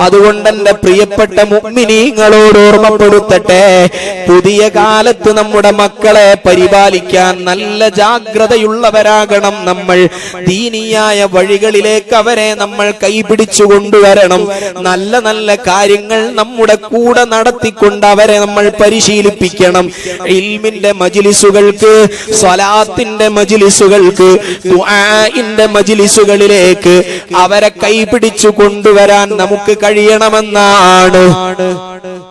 അതുകൊണ്ട് എന്റെ പ്രിയപ്പെട്ട മുഗ്മിനീങ്ങളോട് ഓർമ്മപ്പെടുത്തട്ടെ. പുതിയ കാലത്ത് നമ്മുടെ മക്കളെ പരിപാലിക്കാൻ നല്ല ജാഗ്രതയുള്ളവരാകണം നമ്മൾ. ദീനിയായ വഴികളിലേക്ക് അവരെ നമ്മൾ കൈപിടിച്ചു കൊണ്ടുവരണം. നല്ല നല്ല കാര്യങ്ങൾ നമ്മുടെ കൂടെ നടത്തിക്കൊണ്ട് അവരെ നമ്മൾ പരിശീലിപ്പിക്കണം. ഇൽമിന്റെ മജിലിസുകൾക്ക് സ്വലാത്തിന്റെ മജിലിസുകൾക്ക് ദുആഇന്റെ മജിലിസുകളിലേക്ക് അവരെ കൈപിടിച്ചു കൊണ്ടുവരാൻ നമുക്ക് കഴിയണമെന്നാണ്.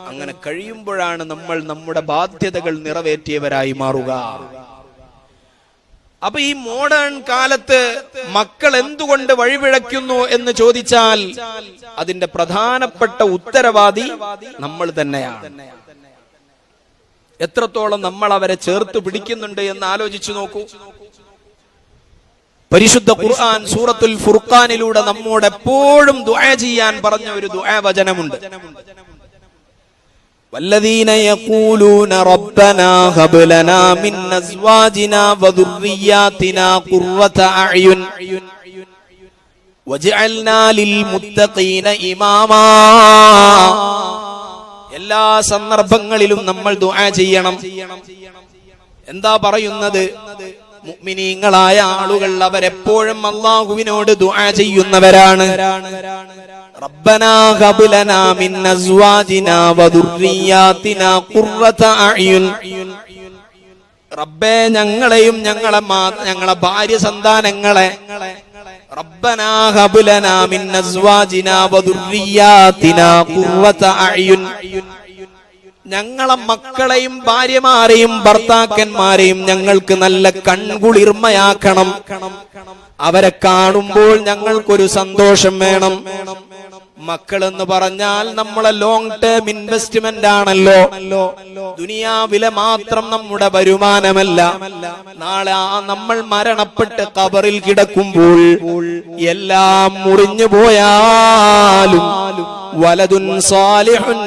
അങ്ങനെ കഴിയുമ്പോഴാണ് നമ്മൾ നമ്മുടെ ബാധ്യതകൾ നിറവേറ്റിയവരായി മാറുക. അപ്പൊ ഈ മോഡേൺ കാലത്ത് മക്കൾ എന്തുകൊണ്ട് വഴിപിഴയ്ക്കുന്നു എന്ന് ചോദിച്ചാൽ അതിന്റെ പ്രധാനപ്പെട്ട ഉത്തരവാദി നമ്മൾ തന്നെയാണ്. എത്രത്തോളം നമ്മൾ അവരെ ചേർത്ത് പിടിക്കുന്നുണ്ട് എന്ന് ആലോചിച്ചു നോക്കൂ. പരിശുദ്ധ ഖുർആൻ സൂറത്തുൽ ഫുർഖാനിലൂടെ നമ്മോട് എപ്പോഴും ദുആ ചെയ്യാൻ പറഞ്ഞ ഒരു ദുആ വചനമുണ്ട് والذين يقولون ربنا هب لنا من ازواجنا وذرياتنا قرة اعين وجعلنا للمتقين اماما എല്ലാ സന്ദർഭങ്ങളിലും നമ്മൾ ദുആ ചെയ്യണം എന്താ പറയുന്നത് മുഅ്മിനീങ്ങളായ ആളുകൾ അവരെപ്പോഴും അള്ളാഹുവിനോട് ദുആ ചെയ്യുന്നവരാണ്. റബ്ബനാ هب لنا من ازواجنا وذرياتنا ഖുർറത اعين റബ്ബേ ഞങ്ങളെയും ഞങ്ങളെ ഞങ്ങളെ ഭാര്യ സന്താനങ്ങളെ. റബ്ബനാ ഹബ് ലനാ മിൻ അസ്വാജിനാ വദുർരിയാതിനാ ഖുർറത അഅ്യുൻ. ഞങ്ങളെ മക്കളെയും ഭാര്യമാരെയും ഭർത്താക്കന്മാരെയും ഞങ്ങൾക്ക് നല്ല കൺകുളിർമയാക്കണം. അവരെ കാണുമ്പോൾ ഞങ്ങൾക്കൊരു സന്തോഷം വേണം. മക്കൾ എന്ന് പറഞ്ഞാൽ നമ്മളെ ലോങ് ടേം ഇൻവെസ്റ്റ്മെന്റ് ആണല്ലോ. ദുനിയാവിലെ മാത്രം നമ്മുടെ വരുമാനമല്ല. നാളെ ആ നമ്മൾ മരണപ്പെട്ട് കബറിൽ കിടക്കുമ്പോൾ എല്ലാം മുറിഞ്ഞു പോയാലും വലതുൻ സാലിഹുൻ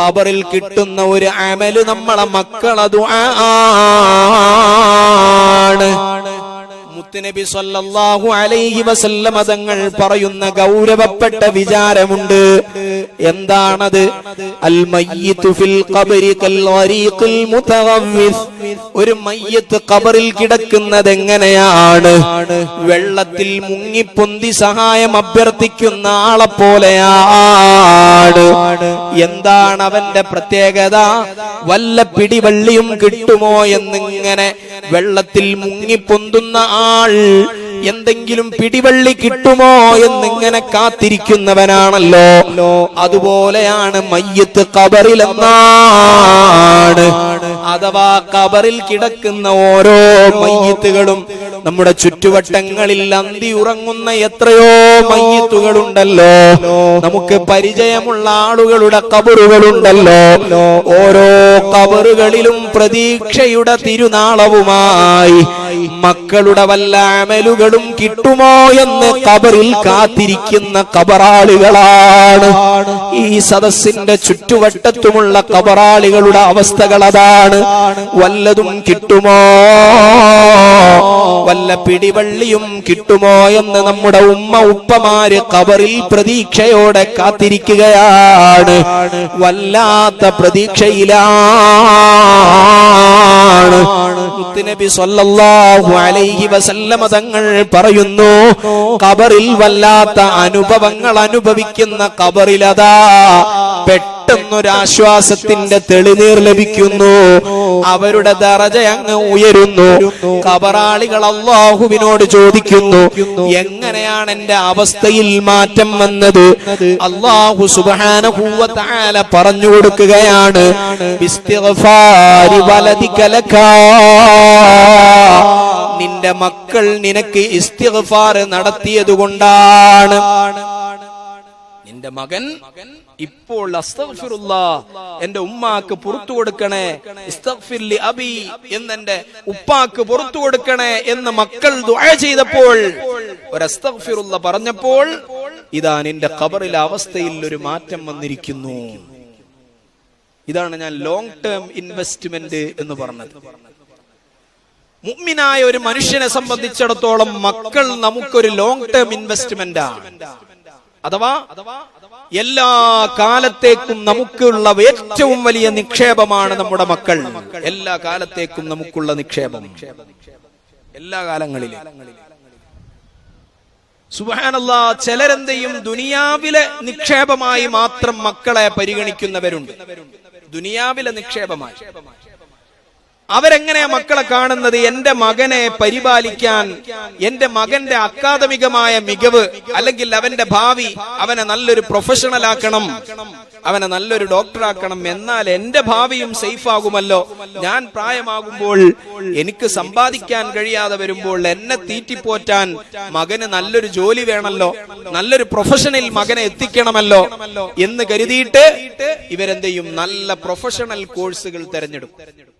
ഖബറിൽ കിട്ടുന്ന ഒരു അമൽ നമ്മളെ മക്കളതു ആണ്. മുത്തുനബി സല്ലല്ലാഹു അലൈഹി വസല്ലമ തങ്ങൾ പറയുന്ന ഗൗരവപ്പെട്ട വിചാരമുണ്ട്. എന്താണത്? അൽ മയ്യിത്തു ഫിൽ ഖബരി കൽ വരീഖിൽ മുതഗവ്വിസ് ഒരു മയ്യത്ത് ഖബറിൽ കിടക്കുന്നത് എങ്ങനെയാണ് വെള്ളത്തിൽ മുങ്ങി പൊന്തി സഹായം അഭ്യർത്ഥിക്കുന്ന ആളെ പോലെയാണ്. എന്താണ് അവന്റെ പ്രത്യേകത? വല്ല പിടിവള്ളിയും കിട്ടുമോ എന്നിങ്ങനെ വെള്ളത്തിൽ മുങ്ങി മുങ്ങിപ്പൊന്തുന്ന ആൾ എന്തെങ്കിലും പിടിവള്ളി കിട്ടുമോ എന്നിങ്ങനെ കാത്തിരിക്കുന്നവനാണല്ലോ. അതുപോലെയാണ് മയ്യത്ത് കബറിലെന്നാണ് അഥവാ കബറിൽ കിടക്കുന്ന ഓരോ മയ്യത്തുകളും നമ്മുടെ ചുറ്റുവട്ടങ്ങളിൽ അന്തി ഉറങ്ങുന്ന എത്രയോ മയ്യത്തുകളുണ്ടല്ലോ. നമുക്ക് പരിചയമുള്ള ആളുകളുടെ കബറുകളുണ്ടല്ലോ ഓരോ കബറുകളിലും പ്രതീക്ഷയുടെ തിരുനാളവുമായി മക്കളുടെ വല്ല അമലുകളും കിട്ടുമോ എന്ന് കബറിൽ കാത്തിരിക്കുന്ന കബറാളികളാണ്. ഈ സദസ്സിന്റെ ചുറ്റുവട്ടത്തുമുള്ള കബറാളികളുടെ അവസ്ഥകൾ അതാണ്. വല്ലതും കിട്ടുമോ? വല്ല പിടിവള്ളിയും കിട്ടുമോ എന്ന് നമ്മുടെ ഉമ്മ ഉപ്പമാര് കബറിൽ പ്രതീക്ഷയോടെ കാത്തിരിക്കുകയാണ്. വല്ലാത്ത പ്രതീക്ഷയിലാണ് മുത്തുനബി സല്ലല്ലാഹു അലൈഹി വസല്ലമ തങ്ങൾ പറയുന്നു കബറിൽ വല്ലാത്ത അനുഭവങ്ങൾ അനുഭവിക്കുന്ന കബറിലതാ പെട്ടെന്നൊരാശ്വാസത്തിന്റെ തെളിനീർ ലഭിക്കുന്നു. അവരുടെ ദറജ അങ്ങ് ഉയരുന്നു. കബറാളികൾ അള്ളാഹുവിനോട് ചോദിക്കുന്നു എങ്ങനെയാണ് എന്റെ അവസ്ഥയിൽ മാറ്റം വന്നത്? അള്ളാഹു സുബാന പറഞ്ഞു കൊടുക്കുകയാണ്. നിന്റെ മക്കൾ നിനക്ക് ഇസ്തിഫാർ നടത്തിയത് കൊണ്ടാണ് നിന്റെ മകൻ മകൻ ഇപ്പോൾ എന്റെ ഉമ്മാക്ക് പുറത്തു കൊടുക്കണേ. അബി എന്ന് എന്നെന്റെ ഉപ്പാക്ക് പുറത്തു കൊടുക്കണേ എന്ന് മക്കൾ ചെയ്തപ്പോൾ പറഞ്ഞപ്പോൾ ഇതാ നിന്റെ ഖബറിലെ അവസ്ഥയിൽ ഒരു മാറ്റം വന്നിരിക്കുന്നു. ഇതാണ് ഞാൻ ലോങ് ടേം ഇൻവെസ്റ്റ്മെന്റ് എന്ന് പറഞ്ഞത്. മുഗ്മിനായ ഒരു മനുഷ്യനെ സംബന്ധിച്ചിടത്തോളം മക്കൾ നമുക്കൊരു ലോങ് ടേം ഇൻവെസ്റ്റ്മെന്റ് ആണ് അഥവാ എല്ലാ കാലത്തേക്കും നമുക്കുള്ള ഏറ്റവും വലിയ നിക്ഷേപമാണ് നമ്മുടെ മക്കൾ. എല്ലാ കാലത്തേക്കും നമുക്കുള്ള നിക്ഷേപം. എല്ലാ കാലങ്ങളിലും. സുബാനല്ല ചിലരെന്തെയും ദുനിയാവിലെ നിക്ഷേപമായി മാത്രം മക്കളെ പരിഗണിക്കുന്നവരുണ്ട്. ദുനിയാവിലെ നിക്ഷേപമായി. അവരെങ്ങനെയാ മക്കളെ കാണുന്നത്? എന്റെ മകനെ പരിപാലിക്കാൻ എന്റെ മകന്റെ അക്കാദമികമായ മികവ് അല്ലെങ്കിൽ അവന്റെ ഭാവി അവനെ നല്ലൊരു പ്രൊഫഷണൽ ആക്കണം അവനെ നല്ലൊരു ഡോക്ടറാക്കണം എന്നാൽ എന്റെ ഭാവിയും സേഫ് ആകുമല്ലോ. ഞാൻ പ്രായമാകുമ്പോൾ എനിക്ക് സമ്പാദിക്കാൻ കഴിയാതെ വരുമ്പോൾ എന്നെ തീറ്റിപ്പോറ്റാൻ മകന് നല്ലൊരു ജോലി വേണമല്ലോ നല്ലൊരു പ്രൊഫഷണൽ മകനെ എത്തിക്കണമല്ലോ എന്ന് കരുതിയിട്ട് ഇവരെന്തെയും നല്ല പ്രൊഫഷണൽ കോഴ്സുകൾ തെരഞ്ഞെടുക്കും.